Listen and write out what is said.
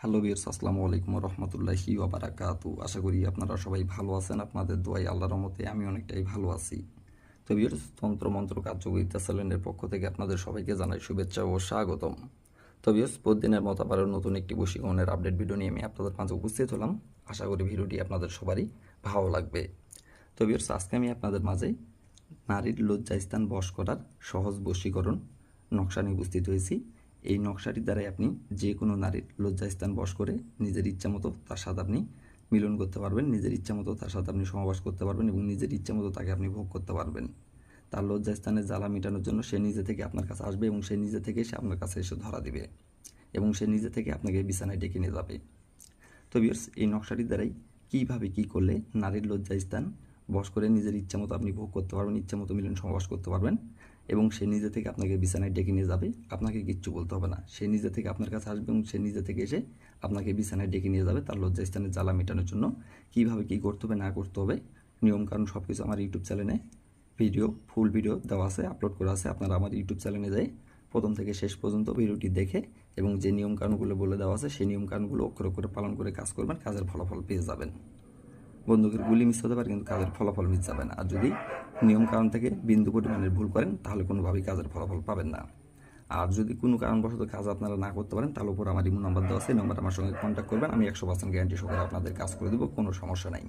Hello বিয়ার্স আসসালামু আলাইকুম রহমতুল্লাহি ওবারাকাতু আশা করি আপনারা সবাই ভালো আছেন, আপনাদের দোয়াই আল্লাহর রহমতে আমি অনেকটাই ভালো আছি। তো বিয়ার্স তন্ত্র মন্ত্র কার্যকরিতা চ্যানেলের পক্ষ থেকে আপনাদের সবাইকে জানাই শুভেচ্ছা ও স্বাগতম। তো বিয়ার্স প্রতিদিনের মতো আবারও নতুন একটি বশীকরণের আপডেট ভিডিও নিয়ে আমি আপনাদের মাঝে উপস্থিত হলাম। আশা করি ভিডিওটি আপনাদের সবারই ভালো লাগবে। তো বিয়ার্স আজকে আমি আপনাদের মাঝে নারীর লজ্জাস্থান বশ করার সহজ বশীকরণ নকশা নিয়ে উপস্থিত হয়েছি। এই নকশাটির দ্বারাই আপনি যে কোনো নারীর লজ্জাস্থান বশ করে নিজের ইচ্ছা মতো তার সাথে আপনি মিলন করতে পারবেন, নিজের ইচ্ছা মতো তার সাথে আপনি সমাবাস করতে পারবেন এবং নিজের ইচ্ছা মতো তাকে আপনি ভোগ করতে পারবেন। তার লজ্জাস্থানের জ্বালা মেটানোর জন্য সে নিজে থেকে আপনার কাছে আসবে এবং সে নিজে থেকে সে আপনার কাছে এসে ধরা দিবে এবং সে নিজে থেকে আপনাকে বিছানায় ডেকে নিয়ে যাবে। তো বিয়ার্স এই নকশাটির দ্বারাই কীভাবে কী করলে নারীর লজ্জাস্থান বশ করে নিজের ইচ্ছা মতো আপনি ভোগ করতে পারবেন, ইচ্ছা মতো মিলন সমাবাস করতে পারবেন এবং সে নিজে থেকে আপনাকে বিছানায় ডেকে নিয়ে যাবে, আপনাকে কিচ্ছু বলতে হবে না। সে নিজে থেকে আপনার কাছে আসবে এবং সে নিজে থেকে এসে আপনাকে বিছানায় ডেকে নিয়ে যাবে তার লজ্জাস্থানের জ্বালা মেটানোর জন্য। কীভাবে কী করতে হবে, না করতে হবে, নিয়মকানুন সব কিছু আমার ইউটিউব চ্যানেলে ভিডিও, ফুল ভিডিও দেওয়া আছে, আপলোড করা আছে, আপনারা আমার ইউটিউব চ্যানেলে যাই, প্রথম থেকে শেষ পর্যন্ত ভিডিওটি দেখে এবং যে নিয়মকানুনগুলো বলে দেওয়া আছে, সেই নিয়মকানুনগুলো অক্ষর করে পালন করে কাজ করবেন, কাজের ফলাফল পেয়ে যাবেন। বন্দুকের গুলি মিস হতে পারে, কিন্তু কাজের ফলাফল মিস যাবে না। আর যদি নিয়ম কারণ থেকে বিন্দু পরিমাণের ভুল করেন, তাহলে কোনোভাবেই কাজের ফলাফল পাবেন না। আর যদি কোনো কারণবশত কাজ আপনারা না করতে পারেন, তাহলে উপর আমার ইমো নম্বর দেওয়া আছে, এই নাম্বার আমার সঙ্গে কন্ট্যাক্ট করবেন। আমি একশো পার্সেন্ট গ্যারান্টি সহকারে আপনাদের কাজ করে দেবো, কোনো সমস্যা নাই।